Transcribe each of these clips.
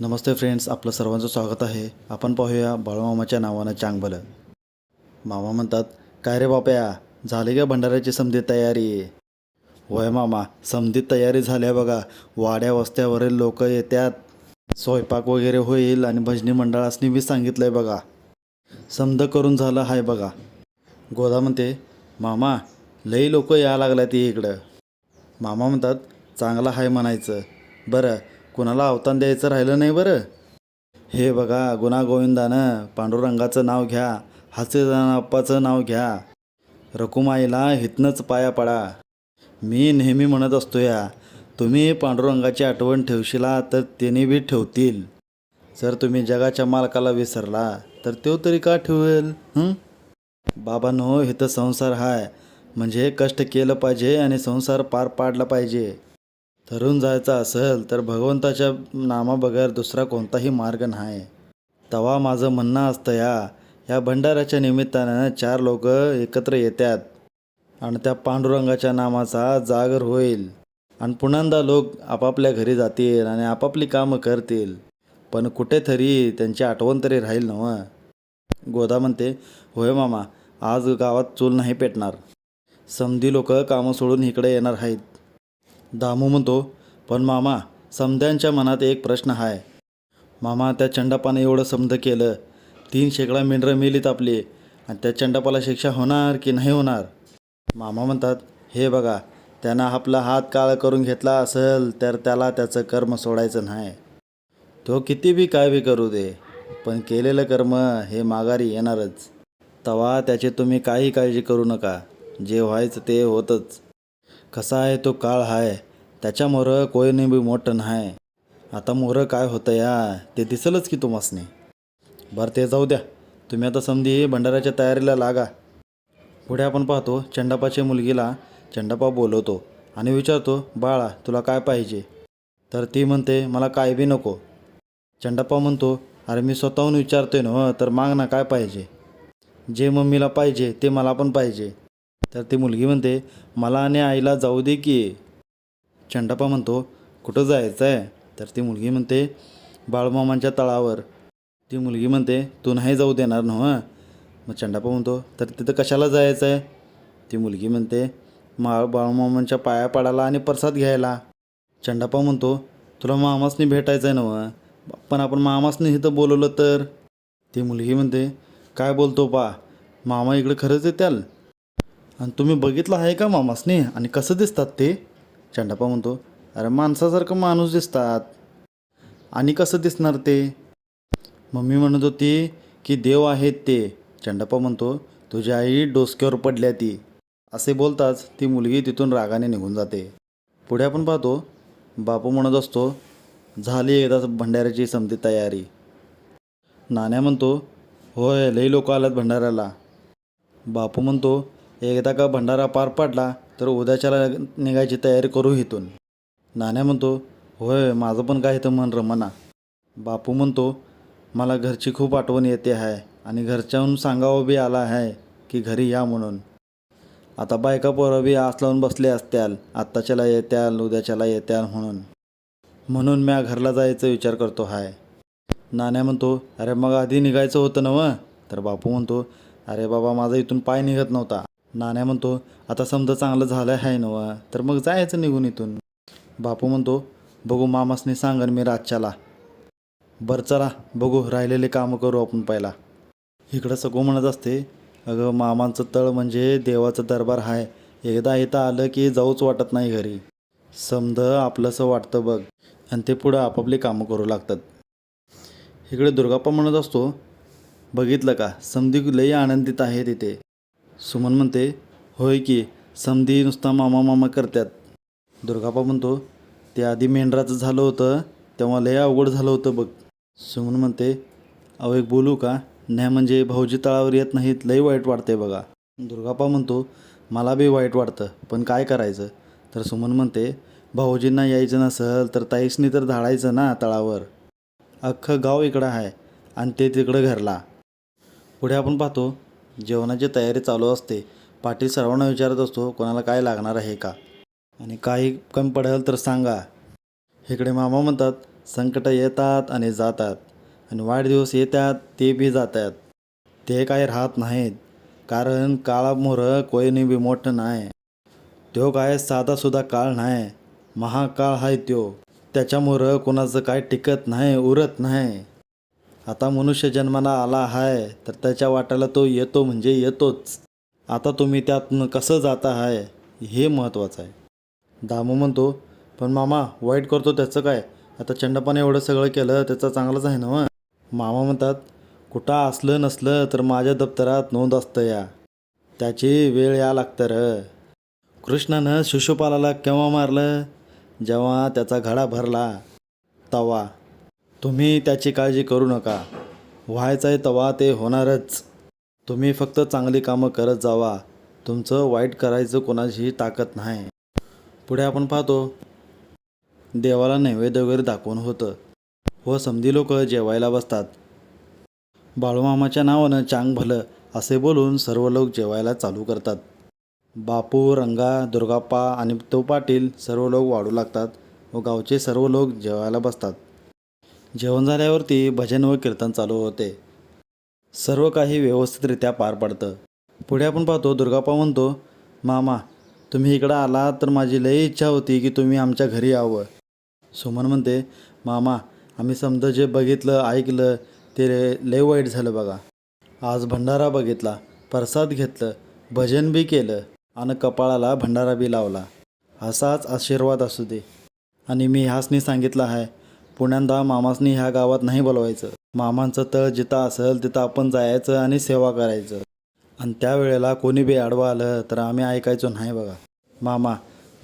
नमस्ते friends आपलं सर्वांचं स्वागत आहे. आपण पाहूया बाळूमामाच्या नावानं चांगबलं. मामा म्हणतात काय रे बापया झाले का भंडाऱ्याची समधी तयारी? वय मामा समधी तयारी झाल्या बघा. वाड्या वस्त्यावरील लोक येत्यात. स्वयंपाक वगैरे होईल आणि भजनी मंडळासनी बी सांगितलं आहे बघा. समद करून झालं आहे बघा. गोदा म्हणते मामा लई लोक या लागल्या ती इकडं. मामा म्हणतात चांगला आहे म्हणायचं. बरं कुणाला अवतान द्यायचं राहिलं नाही बरं? हे बघा गुणागोविंदानं पांडुरंगाचं नाव घ्या हास्यनाप्पाचं नाव घ्या. रकुमाईला हितनंच पाया पडा. मी नेहमी म्हणत असतो या तुम्ही पांडुरंगाची आठवण ठेवशिला तर त्याने बी ठेवतील. जर तुम्ही जगाच्या मालकाला विसरला तर तो तरी का ठेवेल बाबांनो इथं संसार हाय. म्हणजे कष्ट केलं पाहिजे आणि संसार पार पाडला पाहिजे. ठरून जायचं असेल तर भगवंताच्या नामाबगैर दुसरा कोणताही मार्ग नाही. तवा माझं म्हणणं असतं या. या भंडाऱ्याच्या निमित्तानं चार लोक एकत्र येतात आणि त्या पांडुरंगाच्या नामाचा जागर होईल. आणि पुन्हांदा लोक आपापल्या घरी जातील आणि आपापली कामं करतील. पण कुठेतरी त्यांची आठवण तरी राहील नवं गोदा म्हणते होय मामा आज गावात चूल नाही पेटणार. समधी लोक कामं सोडून इकडे येणार आहेत. दामू म्हणतो पण मामा समध्यांच्या मनात एक प्रश्न आहे मामा त्या चंडापाने एवढं समध केलं. तीन शेकडा मेंढरं मेलीत आपली आणि त्या चंडापाला शिक्षा होणार की नाही होणार? मामा म्हणतात हे बघा त्यानं आपला हात काळ करून घेतला असेल तर त्याला त्याचं कर्म सोडायचं नाही. तो किती बी काय बी करू दे पण केलेलं कर्म हे माघारी येणारच. तवा त्याची तुम्ही काही काळजी करू नका. जे व्हायचं ते होतच. कसा आहे तो काळ आहे त्याच्यामुळं कोयने बी मोठं नाही आता मोरं काय होतं या ते दिसलंच की तुम्हासने. बरं ते जाऊ द्या. तुम्ही आता समधी भंडाऱ्याच्या तयारीला लागा. पुढे आपण पाहतो चंडापाच्या मुलगीला चंडापा बोलवतो आणि विचारतो बाळा तुला काय पाहिजे? तर ती म्हणते मला काय बी नको. चंडापा म्हणतो अरे मी स्वतःहून विचारतोय ना तर माग ना काय पाहिजे? जे मम्मीला पाहिजे ते मला पण पाहिजे. तर ती मुलगी म्हणते मला आणि आईला जाऊ दे की. चंडापा म्हणतो कुठं जायचं आहे तर ती मुलगी म्हणते बाळमामांच्या तळावर. ती मुलगी म्हणते तू नाही जाऊ देणार ना मग चंडापा म्हणतो तर तिथं कशाला जायचं आहे ती मुलगी म्हणते मा बाळमामांच्या पाया पडायला आणि प्रसाद घ्यायला. चंडापा म्हणतो तुला मामासनी भेटायचं आहे ना पण आपण मामासनी इथं बोलवलं तर? ती मुलगी म्हणते काय बोलतो पा मामा इकडं खरंच येत्याल? आणि तुम्ही बघितलं आहे का मामासने आणि कसं दिसतात ते? चंडापा म्हणतो अरे माणसासारखं माणूस दिसतात. आणि कसं दिसणार ते? मम्मी म्हणत होती की देव आहेत ते. चंडापा म्हणतो तुझी आई डोसक्यावर पडल्या ती. असे बोलताच ती मुलगी तिथून रागाने निघून जाते. पुढे आपण पाहतो बापू म्हणत असतो झाली एकदा भंडाऱ्याची समती तयारी. नाण्या म्हणतो होय लई लोक आल्यात भंडाऱ्याला. बापू म्हणतो एकदा का भंडारा पार पडला तर उद्याच्याला निघायची तयारी करू इथून. नाण्या म्हणतो होय माझं पण काय इथं मन रमना. बापू म्हणतो मला घरची खूप आठवण येते आहे आणि घरच्याहून सांगावं बी आला आहे की घरी या म्हणून. आता बायका पोरं बी आस लावून बसले असत्याल आत्ताच्याला येत्याल उद्याच्याला येत्याल म्हणून. म्हणून म्या घरला जायचा विचार करतो हाय. नाण्या म्हणतो अरे मग आधी निघायचं होतं ना व तर बापू म्हणतो अरे बाबा माझा इथून पाय निघत नव्हता. नाण्या म्हणतो आता समजा चांगलं झालं आहे नवा तर मग जायचं निघून इथून. बापू म्हणतो बघू मामासनी सांगन मी रातच्याला. बरं चला बघू राहिलेले कामं करू आपण पहिला. इकडं सगळं म्हणत असते अगं मामांचं तळ म्हणजे देवाचं दरबार आहे एकदा इथं आलं की जाऊच वाटत नाही घरी. समद आपलंसं वाटतं बघ आणि ते पुढं आपापली कामं करू लागतात. इकडे दुर्गाप्पा म्हणत असतो बघितलं का समधी लई आनंदित आहे तिथे. सुमन म्हणते होय की समधी नुसता मामा मामा करतात दुर्गापा म्हणतो ते आधी मेंढराचं झालं होतं तेव्हा लय अवघड झालं होतं बघ. सुमन म्हणते अहो एक बोलू का? नाही म्हणजे भाऊजी तळावर येत नाहीत लई वाईट वाटते बघा. दुर्गाप्पा म्हणतो मला बी वाईट वाटतं पण काय करायचं? तर सुमन म्हणते भाऊजींना यायचं नसेल तर ताईसनी तर धाडायचं ना तळावर. अख्खं गाव इकडं आहे आणि ते तिकडं घरला. पुढे आपण पाहतो जेवणाची तयारी चालू असते. पाटील सर्वांना विचारत असतो कोणाला काय लागणार आहे का? आणि काही कमी पडेल तर सांगा. इकडे मामा म्हणतात संकट येतात आणि जातात. आणि वाढदिवस येतात ते बी जातात. ते काय राहत नाहीत. कारण काळामोर कोणी बी मोठं नाही तो काय साधासुद्धा काळ नाही महाकाळ आहे त्यो त्याच्यामुळं कोणाचं काय टिकत नाही उरत नाही आता मनुष्य जन्माला आला आहे तर त्याच्या वाट्याला तो येतो म्हणजे येतोच. आता तुम्ही त्यातनं कसं जाता आहे हे महत्त्वाचं आहे. दामू म्हणतो पण मामा वाईट करतो त्याचं काय? आता चंडपाने एवढं सगळं केलं त्याचं चांगलंच आहे ना मग मामा म्हणतात कुठं असलं नसलं तर माझ्या दप्तरात नोंद असतं या. त्याची वेळ या लागतं र. कृष्णानं शिशुपालाला केव्हा मारलं? जेव्हा त्याचा घडा भरला. तवा. तुम्ही त्याची काळजी करू नका. व्हायचं आहे तवा ते होणारच. तुम्ही फक्त चांगली कामं करत जावा. तुमचं वाईट करायचं कोणाचीही ताकद नाही. पुढे आपण पाहतो. देवाला नैवेद्य वगैरे दाखवून होतं. व समधी लोक जेवायला बसतात. बाळूमामाच्या नावानं चांग भलं असे बोलून सर्व लोक जेवायला चालू करतात. बापू रंगा दुर्गाप्पा आणि तो पाटील सर्व लोक वाढू लागतात व गावचे सर्व लोक जेवायला बसतात. जेवण झाल्यावरती भजन व कीर्तन चालू होते. सर्व काही व्यवस्थितरित्या पार पडतं. पुढे आपण पाहतो दुर्गाप्पा म्हणतो मामा तुम्ही इकडं आला तर माझी लई इच्छा होती की तुम्ही आमच्या घरी यावं. सुमन म्हणते मामा आम्ही समजा जे बघितलं ऐकलं ते लय वाईट झालं बघा. आज भंडारा बघितला प्रसाद घेतलं भजन बी केलं आणि कपाळाला भंडारा बी लावला. असाच आशीर्वाद असू दे. आणि मी ह्यासनी सांगितलं आहे पुण्यांदा मामासनी ह्या गावात नाही बोलवायचं. मामांचं तळ जिथं असेल तिथं आपण जायचं आणि सेवा करायचं. आणि त्यावेळेला कोणी बी आडवं आलं तर आम्ही ऐकायचो नाही बघा. मामा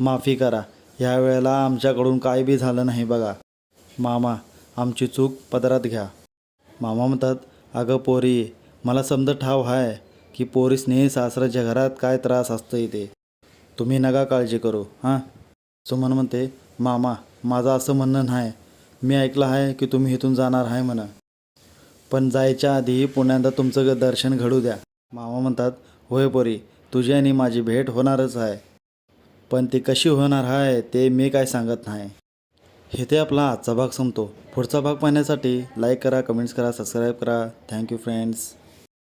माफी करा. ह्या वेळेला आमच्याकडून काय बी झालं नाही बघा. मामा आमची चूक पदरात घ्या. मामा म्हणतात अगं पोरी मला समजा ठाव आहे की पोरीसने सासऱ्याच्या घरात काय त्रास असतो इथे तुम्ही नका काळजी करू हां? सुमन म्हणते मामा माझं असं म्हणणं नाही. मी ऐकलं आहे की तुम्ही इथून जाणार आहे म्हणा. पण जायच्या आधी पुण्यांदा तुमचं दर्शन घडू द्या. मामा म्हणतात होय पोरी तुझी आणि माझी भेट होणारच आहे. पण ती कशी होणार आहे ते मी काय सांगत नाही. इथे आपला आजचा भाग संपतो. पुढचा भाग पाहण्यासाठी लाईक करा कमेंट्स करा सबस्क्राईब करा. Thank you friends